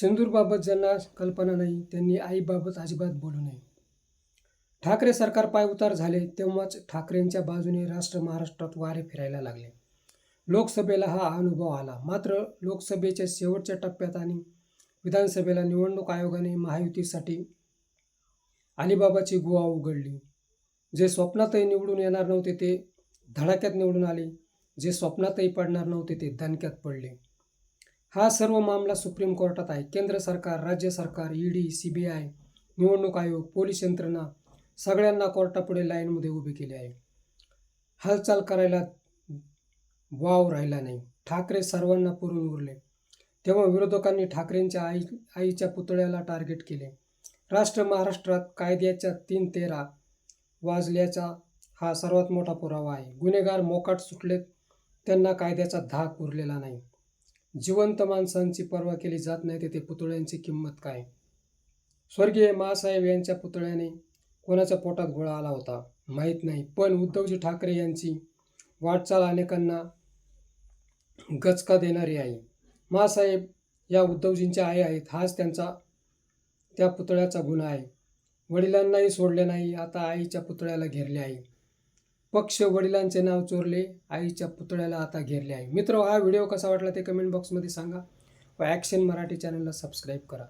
सिंदूरबाबत ज्यांना कल्पना नाही त्यांनी आईबाबत अजिबात बोलू नये. ठाकरे सरकार पायउतार झाले तेव्हाच ठाकरेंच्या बाजूने राष्ट्र महाराष्ट्रात वारे फिरायला लागले. लोकसभेला हा अनुभव आला. मात्र लोकसभेच्या शेवटच्या टप्प्यात आणि विधानसभेला निवडणूक आयोगाने महायुतीसाठी अलिबाबाची गुहा उघडली. जे स्वप्नातही निवडून येणार नव्हते ते धडाक्यात निवडून आले. जे स्वप्नातही पडणार नव्हते ते दणक्यात पडले. हा सर्व मामला सुप्रीम कोर्टात आहे. केंद्र सरकार राज्य सरकार ईडी सी बी आय निवडणूक आयोग पोलीस यंत्रणा सगळ्यांना कोर्टापुढे लाईनमध्ये उभे केले आहे. हालचाल करायला वाव राहिला नाही. ठाकरे सर्वांना पुरून उरले. तेव्हा विरोधकांनी ठाकरेंच्या आई आईच्या पुतळ्याला टार्गेट केले. राष्ट्र महाराष्ट्रात कायद्याच्या तीन तेरा वाजल्याचा हा सर्वात मोठा पुरावा आहे. गुन्हेगार मोकाट सुटलेत त्यांना कायद्याचा धाक उरलेला नाही. जिवंत माणसांची पर्वा केली जात नाही तेथे पुतळ्यांची किंमत काय? स्वर्गीय मासाहेब यांच्या पुतळ्याने कोणाच्या पोटात गोळा आला होता? माहीत नाही. पण उद्धवजी ठाकरे यांची वाटचाल अनेकांना गचका देणारी आहे. मासाहेब या उद्धवजींच्या आई आहेत. हाच त्यांचा त्या पुतळ्याचा गुन्हा आहे. वडिलांनाही सोडले नाही. आता आईच्या पुतळ्याला घेरले आहे. पक्ष वडिलांचे नाव चोरले आईच्या पुतळ्याला आता घेरले आहे मित्र हा व्हिडिओ कसा वाटला ते कमेंट बॉक्समध्ये सांगा व ॲक्शन मराठी चॅनलला सबस्क्राईब करा.